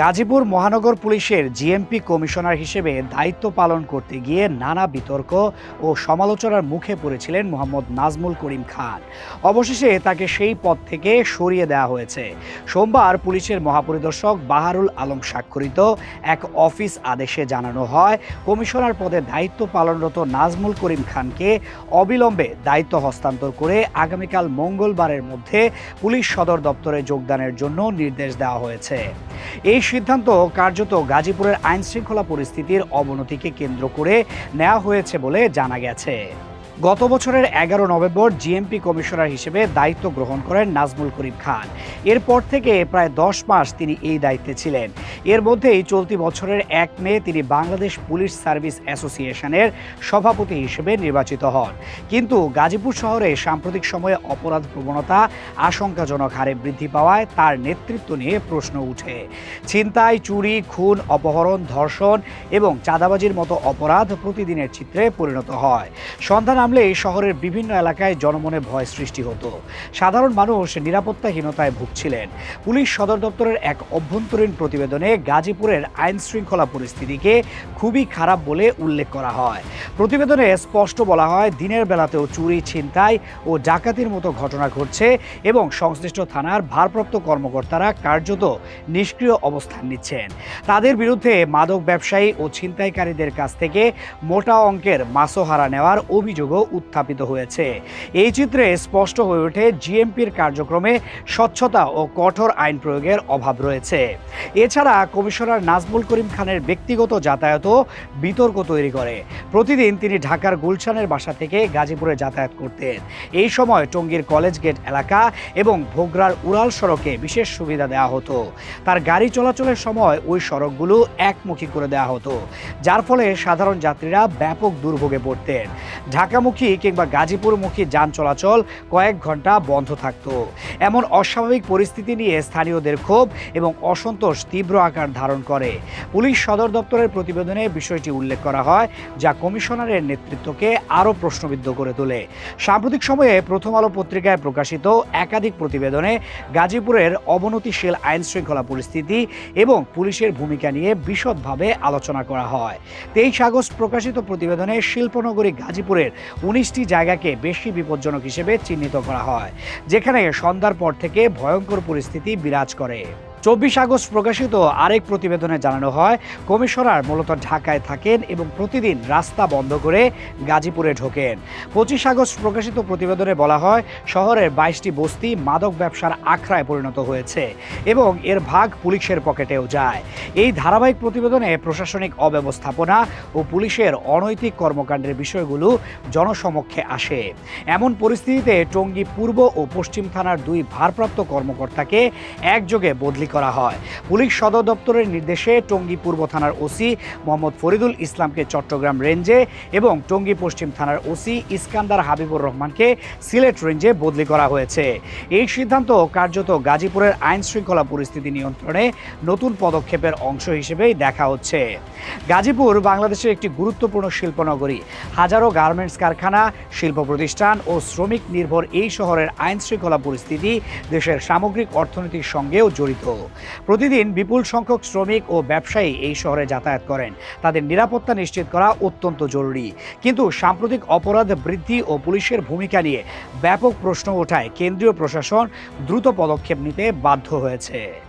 গাজীপুর মহানগর পুলিশের GMP commissioner হিসেবে দায়িত্ব পালন করতে গিয়ে নানা বিতর্ক ও সমালোচনার মুখে পড়েছিলেন মোহাম্মদ নাজমুল করিম খান। অবশেষে তাকে সেই পদ থেকে সরিয়ে দেওয়া হয়েছে। সোমবার পুলিশের মহাপরিদর্শক বাহারুল আলম স্বাক্ষরিত এক অফিস আদেশে জানানো হয়, কমিশনার পদে দায়িত্ব পালনরত নাজমুল করিম খানকে অবিলম্বে দায়িত্ব হস্তান্তর করে আগামীকাল মঙ্গলবারের মধ্যে পুলিশ সদর দপ্তরে যোগদানের জন্য নির্দেশ দেওয়া হয়েছে। এই সিদ্ধান্ত কার্যত গাজীপুরের আইনশৃঙ্খলা পরিস্থিতির অবনতিকে কেন্দ্র করে নেওয়া হয়েছে বলে জানা গেছে। গত বছরের এগারো নভেম্বর জিএমপি কমিশনার হিসেবে দায়িত্ব গ্রহণ করেন নাজমুল করিম খান। এরপর থেকে প্রায় দশ মাস তিনি এই দায়িত্বে ছিলেন। এর মধ্যেই চলতি বছরের এক মে তিনি বাংলাদেশ পুলিশ সার্ভিস অ্যাসোসিয়েশনের সভাপতি হিসেবে নির্বাচিত হন। কিন্তু গাজীপুর শহরে সাম্প্রতিক সময়ে অপরাধ প্রবণতা, আশঙ্কাজনক হারে বৃদ্ধি পাওয়ায় তার নেতৃত্ব নিয়ে প্রশ্ন উঠে। ছিনতাই, চুরি, খুন, অপহরণ, ধর্ষণ এবং চাঁদাবাজির মতো অপরাধ প্রতিদিনের চিত্রে পরিণত হয়। সন্ধ্যা নামলে শহরের বিভিন্ন এলাকায় জনমনে ভয় সৃষ্টি হতো। সাধারণ মানুষ নিরাপত্তাহীনতায় ভুগছিলেন। পুলিশ সদর দপ্তরের এক অভ্যন্তরীণ প্রতিবেদনে গাজীপুরের আইন শৃঙ্খলা পরিস্থিতিকে খুবই খারাপ বলে উল্লেখ করা হয়। প্রতিবেদনে স্পষ্ট বলা হয়, দিনের বেলাতেও চুরি, ছিনতাই ও ডাকাতির মতো ঘটনা ঘটছে এবং সংশ্লিষ্ট থানার ভারপ্রাপ্ত কর্মকর্তারা কার্যত নিষ্ক্রিয় অবস্থান নিচ্ছেন। তাদের বিরুদ্ধে মাদক ব্যবসায়ী ও ছিনতাইকারীদের কাছ থেকে মোটা অঙ্কের মাসোহারা নেওয়ার অভিযোগও উত্থাপিত হয়েছে। এই চিত্রে স্পষ্ট হয়ে ওঠে জিএমপির কার্যক্রমে স্বচ্ছতা ও কঠোর আইন প্রয়োগের অভাব রয়েছে। এছাড়া কমিশনার নাজমুল করিম খানের ব্যক্তিগত যাতায়াতও বিতর্ক তৈরি করে। প্রতিদিন তিনি ঢাকার গুলশানের বাসা থেকে গাজীপুরে যাতায়াত করতেন। এই সময় টঙ্গীর কলেজ গেট এলাকা এবং ভোগরার উড়াল সড়কে বিশেষ সুবিধা দেওয়া হতো। তার গাড়ি চলাচলের সময় ওই সড়কগুলো একমুখী করে দেওয়া হতো, যার ফলে সাধারণ যাত্রীরা ব্যাপক দুর্ভোগে পড়তেন। ঢাকামুখী কিংবা গাজীপুরমুখী যান চলাচল কয়েক ঘণ্টা বন্ধ থাকতো। এমন অস্বাভাবিক পরিস্থিতি নিয়ে স্থানীয়দের ক্ষোভ এবং অসন্তোষ তীব্র আকার ধারণ করে। পুলিশ সদর দপ্তরের প্রতিবেদনে বিষয়টি উল্লেখ করা হয়, যা কমিশনারের নেতৃত্বকে আরও প্রশ্নবিদ্ধ করে তোলে। সাম্প্রতিক সময়ে প্রথম আলো পত্রিকায় প্রকাশিত একাধিক প্রতিবেদনে গাজীপুরের অবনতিশীল আইন শৃঙ্খলা পরিস্থিতি এবং পুলিশের ভূমিকা নিয়ে বিশদভাবে আলোচনা করা হয়। তেইশ আগস্ট প্রকাশিত প্রতিবেদনে শিল্পনগরী গাজীপুরের উনিশটি জায়গাকে বেশি বিপজ্জনক হিসেবে চিহ্নিত করা হয়, যেখানে সন্ধ্যার পর থেকে ভয়ঙ্কর পরিস্থিতি বিরাজ করে। চব্বিশ আগস্ট প্রকাশিত আরেক প্রতিবেদনে জানানো হয়, কমিশনার মূলত ঢাকায় থাকেন এবং প্রতিদিন রাস্তা বন্ধ করে গাজীপুরে ঢোকেন। পঁচিশ আগস্ট প্রকাশিত প্রতিবেদনে বলা হয়, শহরের বাইশটি বস্তি মাদক ব্যবসার আখড়ায় পরিণত হয়েছে এবং এর ভাগ পুলিশের পকেটেও যায়। এই ধারাবাহিক প্রতিবেদনে প্রশাসনিক অব্যবস্থাপনা ও পুলিশের অনৈতিক কর্মকাণ্ডের বিষয়গুলো জনসমক্ষে আসে। এমন পরিস্থিতিতে টঙ্গী পূর্ব ও পশ্চিম থানার দুই ভারপ্রাপ্ত কর্মকর্তাকে একযোগে বদলি করা হয়। পুলিশ সদর দপ্তরের নির্দেশে টঙ্গী পূর্ব থানার ওসি মোহাম্মদ ফরিদুল ইসলামকে চট্টগ্রাম রেঞ্জে এবং টঙ্গী পশ্চিম থানার ওসি ইস্কান্দার হাবিবুর রহমানকে সিলেট রেঞ্জে বদলি করা হয়েছে। এই সিদ্ধান্ত কার্যত গাজীপুরের আইন শৃঙ্খলা পরিস্থিতি নিয়ন্ত্রণে নতুন পদক্ষেপের অংশ হিসেবেই দেখা হচ্ছে। গাজীপুর বাংলাদেশের একটি গুরুত্বপূর্ণ শিল্পনগরী। হাজারো গার্মেন্টস কারখানা, শিল্প প্রতিষ্ঠান ও শ্রমিক নির্ভর এই শহরের আইন শৃঙ্খলা পরিস্থিতি দেশের সামগ্রিক অর্থনীতির সঙ্গেও জড়িত। প্রতিদিন বিপুল সংখ্যক শ্রমিক ও ব্যবসায়ী এই শহরে যাতায়াত করেন। তাদের নিরাপত্তা নিশ্চিত করা অত্যন্ত জরুরি। কিন্তু সাম্প্রতিক অপরাধ বৃদ্ধি ও পুলিশের ভূমিকা নিয়ে ব্যাপক প্রশ্ন ওঠায় কেন্দ্রীয় প্রশাসন দ্রুত পদক্ষেপ নিতে বাধ্য হয়েছে।